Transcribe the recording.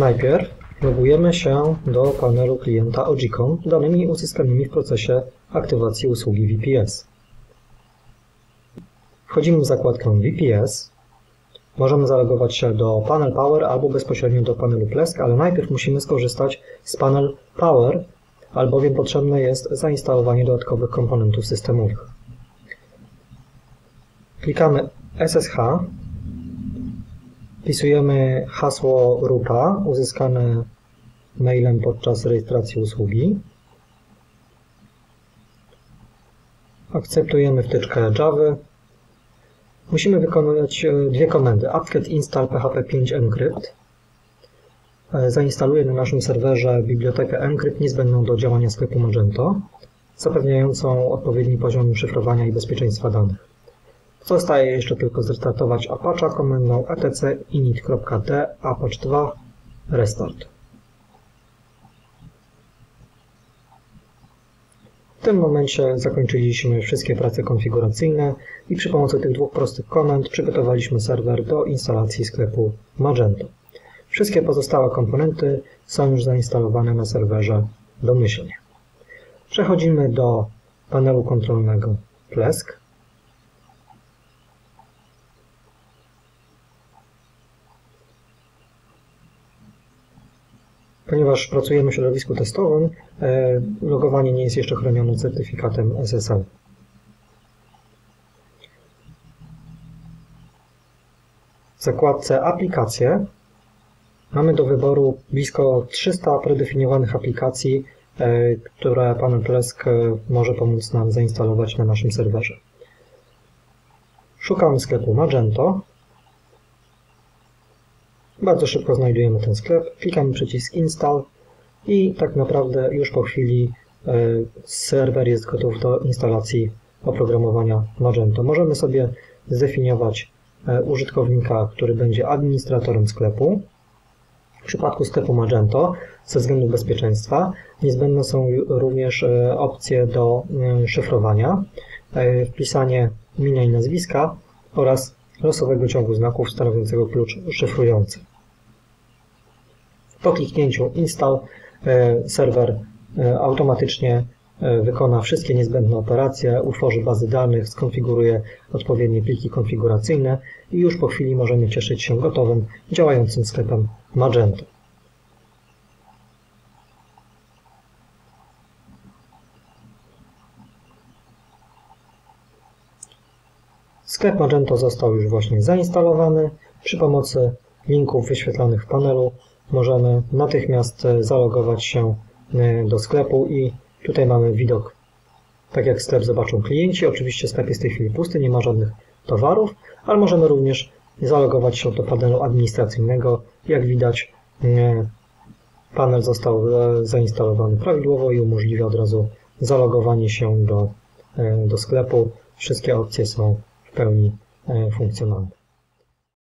Najpierw logujemy się do panelu klienta OGCOM danymi uzyskanymi w procesie aktywacji usługi VPS. Wchodzimy w zakładkę VPS. Możemy zalogować się do Panel Power albo bezpośrednio do panelu Plesk, ale najpierw musimy skorzystać z Panel Power, albowiem potrzebne jest zainstalowanie dodatkowych komponentów systemowych. Klikamy SSH, wpisujemy hasło RUPA uzyskane mailem podczas rejestracji usługi. Akceptujemy wtyczkę Java. Musimy wykonać dwie komendy. apt-get install php5 encrypt zainstaluje na naszym serwerze bibliotekę encrypt niezbędną do działania sklepu Magento, zapewniającą odpowiedni poziom szyfrowania i bezpieczeństwa danych. Zostaje jeszcze tylko zrestartować Apache komendą etc init.d apache 2 restart. W tym momencie zakończyliśmy wszystkie prace konfiguracyjne i przy pomocy tych dwóch prostych komend przygotowaliśmy serwer do instalacji sklepu Magento. Wszystkie pozostałe komponenty są już zainstalowane na serwerze domyślnie. Przechodzimy do panelu kontrolnego Plesk. Ponieważ pracujemy w środowisku testowym, e, logowanie nie jest jeszcze chronione certyfikatem SSL. W zakładce Aplikacje mamy do wyboru blisko 300 predefiniowanych aplikacji, e, które Pan Plesk e, może pomóc nam zainstalować na naszym serwerze. Szukamy sklepu Magento. Bardzo szybko znajdujemy ten sklep, klikamy przycisk Install i tak naprawdę już po chwili e, serwer jest gotów do instalacji oprogramowania Magento. Możemy sobie zdefiniować e, użytkownika, który będzie administratorem sklepu. W przypadku sklepu Magento, ze względu bezpieczeństwa, niezbędne są również e, opcje do szyfrowania, wpisanie imienia i nazwiska oraz losowego ciągu znaków stanowiącego klucz szyfrujący. Po kliknięciu Install e, serwer e, automatycznie e, wykona wszystkie niezbędne operacje, utworzy bazy danych, skonfiguruje odpowiednie pliki konfiguracyjne i już po chwili możemy cieszyć się gotowym, działającym sklepem Magento. Sklep Magento został już właśnie zainstalowany. Przy pomocy linków wyświetlonych w panelu możemy natychmiast e, zalogować się e, do sklepu i tutaj mamy widok, tak jak sklep zobaczą klienci. Oczywiście sklep jest w tej chwili pusty, nie ma żadnych towarów, ale możemy również zalogować się do panelu administracyjnego. Jak widać e, panel został zainstalowany prawidłowo i umożliwia od razu zalogowanie się do, do sklepu. Wszystkie opcje są pełni funkcjonalne.